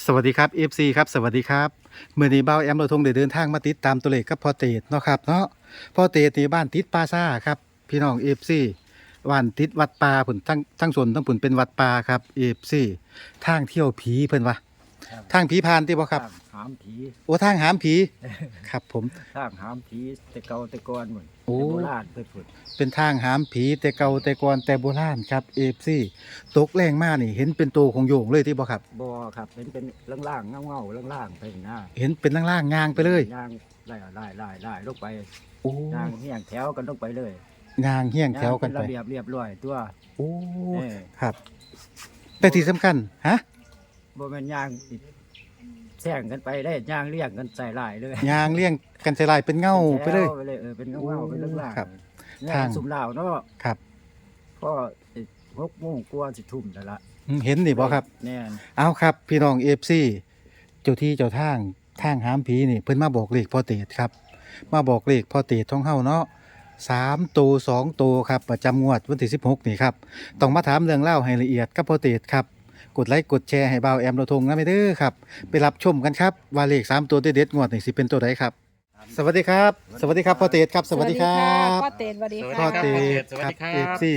สวัสดีครับ FC ครับสวัสดีครับเมื่อนี้เบ้าแอมเราทงได้เดินทางมาติดตามตัวเลขกับพ่อเตดเนาะครับเนาะพ่อเตดนี่บ้านติดปาซ่าครับพี่น้อง FC บ้านติดวัดปลาผุนทั้งทั้งส่วนทั้งผุนเป็นวัดปลาครับ FC ทางเที่ยวผีเพิ่นวะ ทางผีพานที่บ่ครับทางหามผีโอ้ทางหามผีครับผม ทางหามผีแต่เก่าแต่ก่อนหมดโอ้ แต่โบราณเพิ่นพูดเป็นทางหามผีแต่เก่าแต่ก่อนแต่โบราณครับ FC ตกแรงมากนี่เห็นเป็นตัวของโยงเลยที่บ่ครับ บ่ครับเป็นเป็นล่างๆเงาๆล่างๆไปหน้าเห็นเป็นล่างๆงางไปเลยย่างไล่ไล่ไล่ไล่ลงไปโอ้ย่างเฮียงแถวกันลงไปเลยงางเฮี้ยงแถวกันย่างไป เป็ระเบียบเรียบร้อยตัวโอ้เออครับ แต่ที่สำคัญฮะ บ่แม่นย่างติดแซงกันไปได้ย่างเลี้ยงกันใส่ลายเลยยางเลี่ยงกันใส่ลายเป็นเงาไปเลย แถวไปเลยเออเป็นเงาๆเป็นล่างๆครับย่าทางงสุ่มเหล้าเนาะครับก็หกโมงกว่าสิทุ่มแล้วล่ะอืมเห็นนี่บ่ครับ แน่นเอาครับพี่น้องเอฟซีเจ้าที่เจ้าทางทางหามผีนี่เพิ่นมาบอกเลขพ่อเตดครับ มาบอกเลขพ่อเตดท้องเฮาเนาะสามตัวสองตัวครับประจำงวดวันที่16นี่ครับต้องมาถามเรื่องเล่าวให้ละเอียดกับพ่อเตดครับ กดไลค์กดแชร์ให้บ่าวแอมเราทงนะไม่เด้อครับ ไปรับชมกันครับว่าเลขสามตัวเด็ดๆงวดนี่สิเป็นตัวใดครับ สวัสดีครับ สวัสดีครับพ่อเตดครับ สวัสดีครับพ่อเตดสวัสดีพ่อค่ะเตสวัสดีครับเอฟซี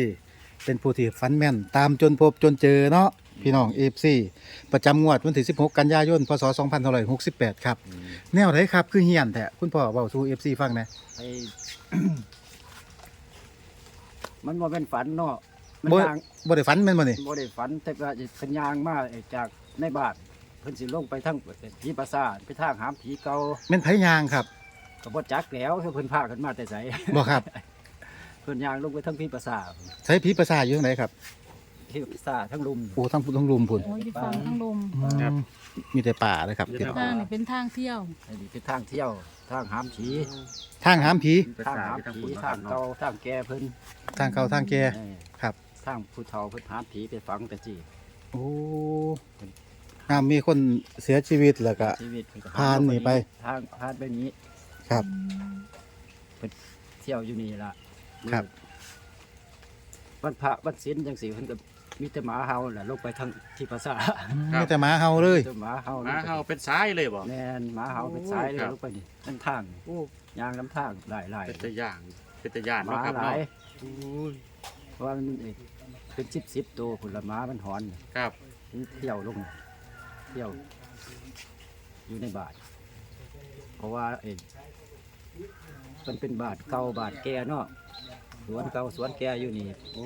เป็นผู้ที่ฟันแม่น ตามจนพบจนเจอเนาะพี่น้องเอฟซีประจำงวดวันที่ 16 กันยายน พศ2568 ครับ แนวไหนครับ คือเฮียนแท้คุณพ่อเว้าสู่เอฟซีฟังหนะ ไอ้ มันบ่เป็นฝันเนาะ มันบ่ยางบ่ได้ฝันแม่นบ่นี่บ่ได้ฝันแต่ว่าเป็นยางมาไอ้จากในบ้านเพิ่นสิลงไปทางผีปราสาทไปทางหามผีเก่าแม่นไผยางครับก็บ่จักแล้วเพิ่นพากันมาแต่ไสบ่ครับเพิ่นยางลงไปทางผีปราสาทใช้ผีประสาทอยู่ทางไหนครับผีปราสาททั้งลุม โอ้ทั้งทั้งลุมพุ่นโอ้ยอยู่ฟังทั้งลมอืมมีแต่ป่าเลยครับทางนี่เป็นทางเที่ยว อันนี้เป็นทางเที่ยวทางหามผีทางหามผี ทางหามผีทางเก่าทางแก่เพิ่นทางเก่าทางแก่ เออครับ ทางผู้เฒ่าเพิ่นหามผีไปฝังแต่จีโอ้งามมีคนเสียชีวิตแล้วก็ ชีวิตเพิ่ก็ผ่านนี่ไป ทางผ่านไปนี้ครับ เที่ยวอยู่นี่ละครับ วันพระวันศีลจังสีเพิ่นก็มีแต่หมาเฮาแหละลงไปทางที่ภาษาทมีแต่หมาเห่าเลย แต่หมาเฮาหมาเฮาเป็นซ้ายเลยบ่แน่นหมาเฮาเป็นสายเลยครับ ลงไปนี่ทั้งทางโอ้ยางน้ำทางหลายหลายเป็นตะย่างเป็นตะย่านหเนาะมาครับหลาเนาะย โอ้ย เพราะว่ามันเอ้ย เป็นสิบสิบตัวผลหมามันหอนครับมันเที่ยวลงเที่ยว อยู่ในบาท เพราะว่าเองมันเป็นบาทเก่าบาทแก่เนาะสวนเก่าสวนแก่อยู่นี่โอ้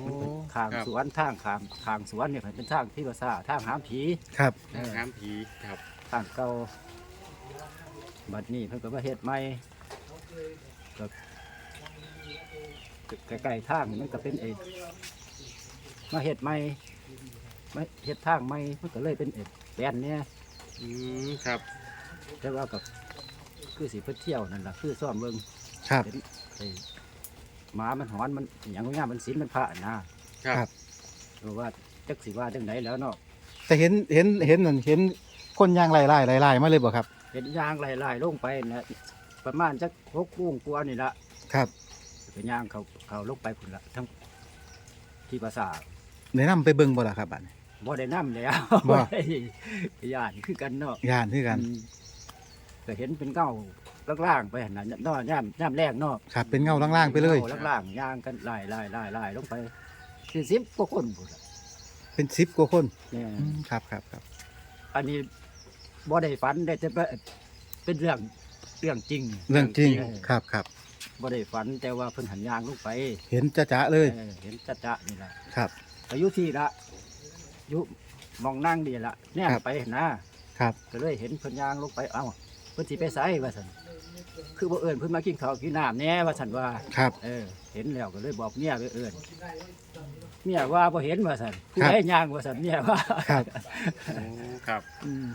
ทางครับ สวนทางขามทางสวนเนี่ยเป็นทางที่ภาษาทางหามผี ครับเออน้ำผีครับ ทางเก่าบัดนี้เพิ่นก็มาเฮ็ดใหม่ก็ใกล้ๆทางมันก็เป็นเอก มาเฮ็ดใหม่มาเฮ็ดทางใหม่มันก็เลยเป็นเอกแปลนเนี่ยอืมครับ แต่ว่ากับคือสิเพิ่นเที่ยวนั่นล่ะคือซ่อมเบิ่งครับเป็นไอ้หมามันหอนมันอหย่างงามมันศีลมันพระนะครับครับเพราะว่าจักสิว่าจังไดแล้วเนาะแต่เห็นเห็นเห็นนั่นเห็นคนยางไล่ไล่ไล่ไล่มาเลยบ่ครับ เห็นยางไหลๆลงไปนะประมาณจักหกวงกว่านี่ละครับเป็นยางเขาเขาลงไปพุ่นละทั้งที่ภาษาท แนะนำไปเบิ่งบ่ล่ะครับบัดนี้ บ่ได้นํแล้วบ่ได้ย่านคือกันเนาะย่านคือกัน อืมก็เห็นเป็นเก้าล่างๆไปหั่นน่ะเนาะย่ามย่ามแรกเนาะครับ เป็นเงาล่างๆไปเลย งาล่างๆย่างกันไล่ไล่ไล่ไล่ลงไปสี่สิบกว่าคนพุ่นล่ะเป็นสิบกว่าคนเนี่ยอืมครับครับครับ อันนี้บ่ได้ฝันได้แต่ว่าเป็นเรื่องเรื่องจริงเรื่องจริงเออครับครับ บ่ได้ฝันแต่ว่าเพิ่นหันยางลงไปเห็นจะจะๆเลย เออเห็นจัดจะนี่แหละครับ อายุที่ละอายุมองนั่งดีละแน่ครับ ไปนะครับ ก็เลยเห็นเพิ่นยางลงไปเอ้าเพิ่นสิไปไสว่าซั่นคือบ่เอิ้นเพิ่นมากินข้าวกินน้ำแหน่ว่าซั่นว่า ครับ เออ เห็นแล้วก็เลยบอกเมียไปเอิ้นเมียว่าบ่เห็นว่าซั่นผู้ครับใดย่างว่าซั่นเมียว่าครับ โอ้ครับอืม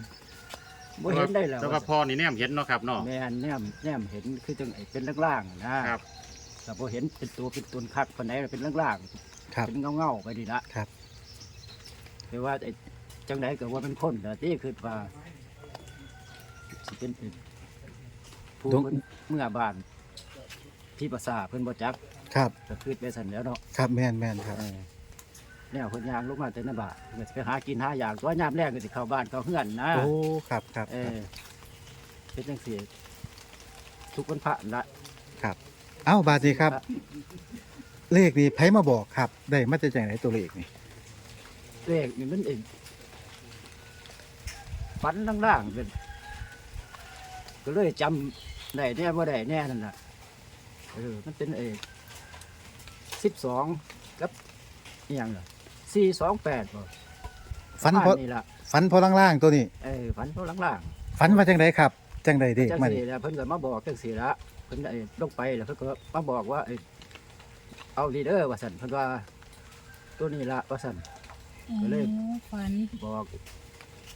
บ่เห็นได้แล้วแต่ว่าพ่อนี่แนมเห็นเนาะครับเนาะ แม่นแนมแนมเห็นคือจังไอ้เป็นล่างๆนะครับ แต่บ่เห็นเป็นตัวเป็นตนคักปานใดเป็นล่างๆ ครับเป็นเงาเงาๆไปดีละครับ คือว่าไอ้จังไดก็ว่าเป็นคนแต่ที่คือว่าสิเป็นผู้ดวงเพิ่นเมื่อบานที่ภาษาทเพิ่นบ่จักครับก็คือไปสั่นแหล้วเนาะครับแม่นแม่นครับ เออแล้วคนยางลงมาแต่ในบ้านก็สิไปหากินหาอย่างตัวยามแรกก็สิเข้าบ้านเข้าเฮือนนะ โอ้ครับครับเออเป็นจังซี่ทุกวันพระละครับเอ้าบาดนี้ครับ เลขนี้ไผมาบอกครับ ได้มาจากไหนตัวเลขนี่เลขนี่มันเองฝันล่างๆเป็นก็เลยจำได้แน่บ่ได้แน่นั่นน่ะเออมันเป็นเอกสิบสองกับอหย่างล่ะสี่สองแปดบ่ฝันพอนี่ล่ะฝันพอล่างๆตัวนี้เออฝันเพราะล่างฝันว่าจังไดครับ จังไดๆเด็กจังมาสี่นี่แล้วเพิ่นก็มาบอกจังสี่ละเพิ่นได้ลงไปแล้วเพิ่นก็มาบอกว่าเอ้ย เอาลีเดอร์ว่าสั่นเพิ่นว่า ตัวนี้ละว่าสั่นก็เลย อ๋อฝันบอก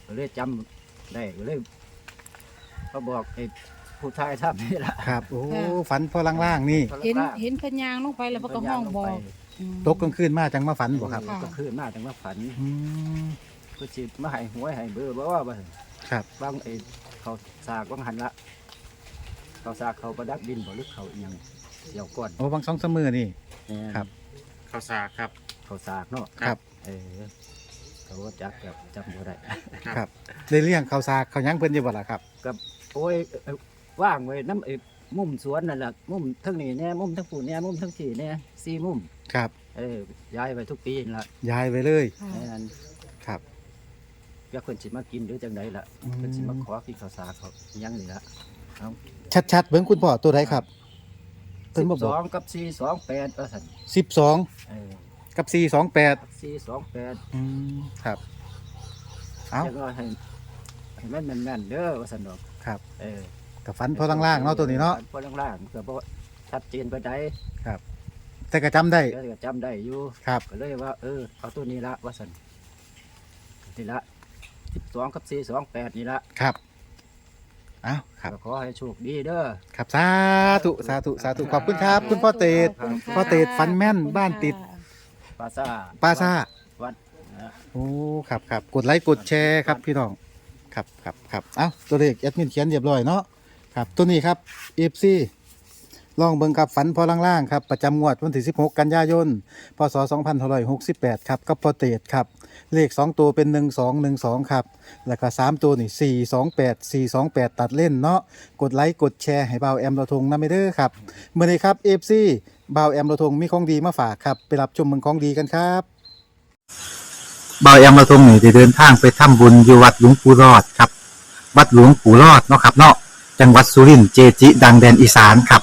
ก็เลยจำได้ก็เลยมาบอกไอ้ผู้ชายทำนี่ละครับ โอ้ฝันพอล่างๆนี่ เห็นเห็นเพนยางลงไปแล้วเพนก็ห้องบอกอืม ตกกลางคืนมาจังมาฝันบ่ครับค่ะ ก็คืนมาจังว่าฝัน อืม ก็สิมาให้หวยให้เบอร์บ่ว่าบ่ครับ บางไอ้เขาสากบางหันละเขาสากเขาประดับดินบ่หรือเขาอิหยังเดี๋ยวก่อนโอ้บางสองสามมือนี่แม่น ครับ ข้าวสากครับ เขาสากเนาะครับ เออเขาว่าจักแบบจำบ่ได้ ครับเลยเลี้ยงข้าวสากเขาวหยังเพิ่นอยู่บ่ล่ะครับโอ้ยเอ่อว่างไว้น้ำไอ้มุมสวนนั่นแหละมุมทั้งนี้แน่มุมทั้งปู่แน่มุมทั้งที่แน่สี่มุม ครับ เออย้ายไปทุกปีนั่นละยายไปเลยค่ะแม่นครับอยากคนสิมากินหรือจังใดล่ะอืมเพิ่นสิมาขอกินข้าวสากเขาอิหยังนี่ละชัดๆเบิ่งคุณพ่อตัวใดครับ เพิ่นสิมาบบสอกองกับสี่สองแปดว่าสั่น12เออกับ428สี่สองแปดอืมครับ เอ้า แล้วก็ให้ให้แม่นแม่นๆเด้อว่าสั่นดอกครับเออ กับฝันพอล่างๆเนาะตัวนี้เนาะ พอล่างๆก็บ่ชัดเจนไปได้แต่ก็จำได้ก็จำได้อยู่ ครับ ก็เลยว่า เออเอาตัวนี้ละว่าสั่นนี่ละสิบสองกับสี่สองแปดนี่ละครับเอ้าครับก็ขอให้โชคดีเด้อ ครับสาธุสาธุสาธุขอบคุณครับ คุณพ่อเตดขอบคุณค่ะพ่อเตดฝันแม่นบ้านติดปาซ่าปาซาวัดนะโอ้ครับครับกดไลค์กดแชร์ครับพี่น้องครับครับครับเอ้าตัวเลขแอดมินเขียนเรียบร้อยเนาะครับตัวนี้ครับเอฟซี ลองเบิ่งกับฝันพอล่างๆครับประจำงวดวันที่ 16 กันยายน พศ 2568 ครับกับพอเตดครับ เลข 2 ตัวเป็น 1212 ครับ แล้วก็ 3 ตัวนี่ 428 428 ตัดเล่นเนาะกดไลค์กดแชร์ให้เบาแอมเราทงนะไม่เด้อครับเมื่อนี้ครับเอฟซีเบาแอมเราทงมีของดีมาฝากครับ ไปรับชมเมืองของดีกันครับเบาแอมมาทงนี่ได้เดินทางไปทำบุญอยู่วัดหลวงปู่รอดครับ วัดหลวงปู่รอดเนาะครับเนาะจังหวัดสุรินทร์เจจิ ดังแดนอีสานครับ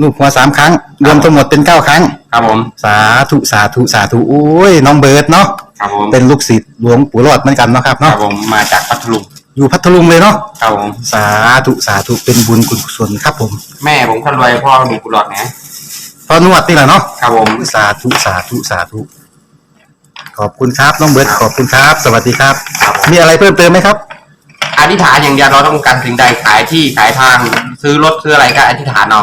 ลูกหัวสามครั้ง รวมทั้งหมดเป็นเก้าครั้ง ครับผม สาธุสาธุสาธุโอ้ยน้องเบิร์ดเนาะครับผมเป็นลูกศิษย์หลวงปู่รอดเหมือนกันเนาะครับครับเนาะผมมาจากพัทลุงอยู่พัทลุงเลยเนาะครับผม สาธุสาธุเป็นบุญคุณกุศลครับผมแม่ผมคนรวยพ่อมีกุหลาบนะพอนวดนี่แหละเนาะครับผม สาธุสาธุสาธุขอบคุณครับน้องเบิร์ดขอบคุณครับ สวัสดีครับ ครับผม มีอะไรเพิ่มเติมไหมครับ อธิษฐานอย่างเดียวเราต้องการสิ่งใดขายที่ขายทาง ซื้อรถซื้ออะไรก็อธิษฐานเอา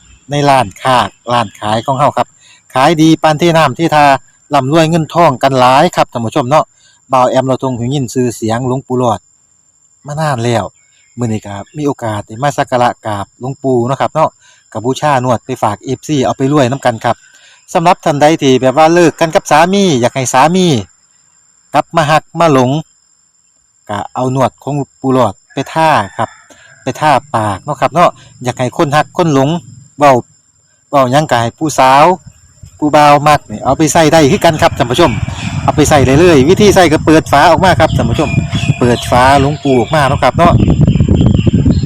ในร้านค้าร้านขายของเฮาครับ ขายดีปานที่น้ำที่ทาร่ำรวยเงินทองกันหลายครับท่านผู้ชมเนาะบ่าวแอมเราทงหูยินชื่อเสียงหลวงปู่หลอดมานานแล้วมื้อนี้ก็มีโอกาสได้มาสักการะกราบหลวงปู่เนาะครับเนาะกับบูชานวดไปฝาก FC เอาไปรวยนํกันครับสำหรับท่านใดที่แบบว่าเลิกกันกับสามี อยากให้สามีกลับมาหักมาหลงก็เอาหนวดของปูหลอดไปท่าครับ ไปท่าปากเนาะครับเนาะอยากให้คนหักคนหลง เว้าเว้ายังกายผู้สาวผู้บ่าวมักนี่เอาไปใส่ได้คือกันครับท่านผู้ชม เอาไปใส่ได้เลยวิธีใส่ก็เปิดฝาออกมาครับท่านผู้ชม เปิดฝาหลวงปูออกมาเนาะครับเนาะ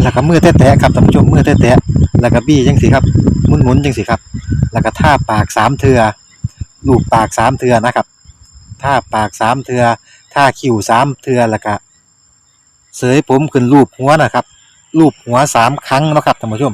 แล้วก็มือแตะๆครับท่านผู้ชมมือแตะๆแล้วก็บี้จังสิครับหมุนๆจังสิครับ แล้วก็ท่าปากสามเทือลูบปากสามเทือนะครับท่าปากสามเทือท่าคิ้วสามเทือแล้วก็เสยผมขึ้นรูปหัวนะครับรูปหัวสามครั้งนะครับท่านผู้ชม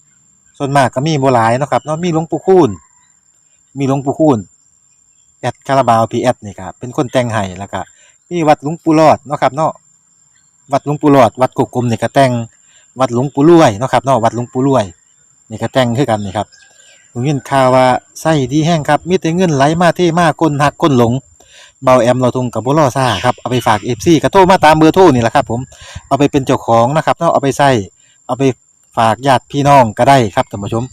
ส่วนมากก็มีบ่หลายเนาะครับเนาะมีหลวงปู่คูณมีหลวงปู่คูณแอดคาราบาวพีแอดนี่ครับเป็นคนแต่งให้แล้วก็มีวัดหลวงปู่รอดเนาะครับเนาะวัดหลวงปู่รอด วัดกุกกลมนี่ก็แต่งวัดหลวงปู่รวยเนาะครับเนาะวัดหลวงปู่รวยนี่ก็แต่งคือกันนี่ครับผมยินข่าวว่าไส้ดีแห้งครับมีแต่เงินไหลมาเทมาคนหักคนหลงเบาแอมเราทุงกับบุรอซ่าครับเอาไปฝากเอฟซีกระโทรมาตามเบอร์โทรนี่แหละครับผมเอาไปเป็นเจ้าของนะครับเนาะเอาไปใส่เอาไป ฝากญาติพี่น้องก็ได้ครับท่านผู้ชม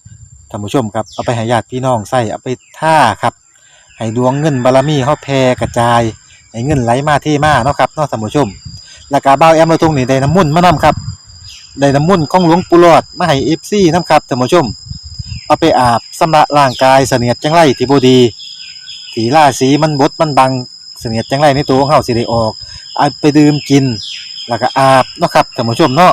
ท่านผู้ชมครับเอาไปให้ญาติพี่น้องใส่เอาไปท่าครับให้ดวงเงินบารมีเขาแผ่กระจายให้เงินไหลมาที่มาเนาะครับเนาะท่านผู้ชม แล้วก็เบาแอมเราทุงนี่ได้น้ำมุ่นมานํครับได้น้ำมุ่นของหลวงปู่หลอดมาให้เอฟซีนํครับท่านผู้ชม เอาไปอาบสำระร่างกายเสนียดจังไรที่บดีสีล่าสีมันบดมันบังเสนียดจังไรในตัวของเฮาสิได้ออกเอาไปดื่มกิน แล้วก็อาบเนาะครับท่านผู้ชมเนาะ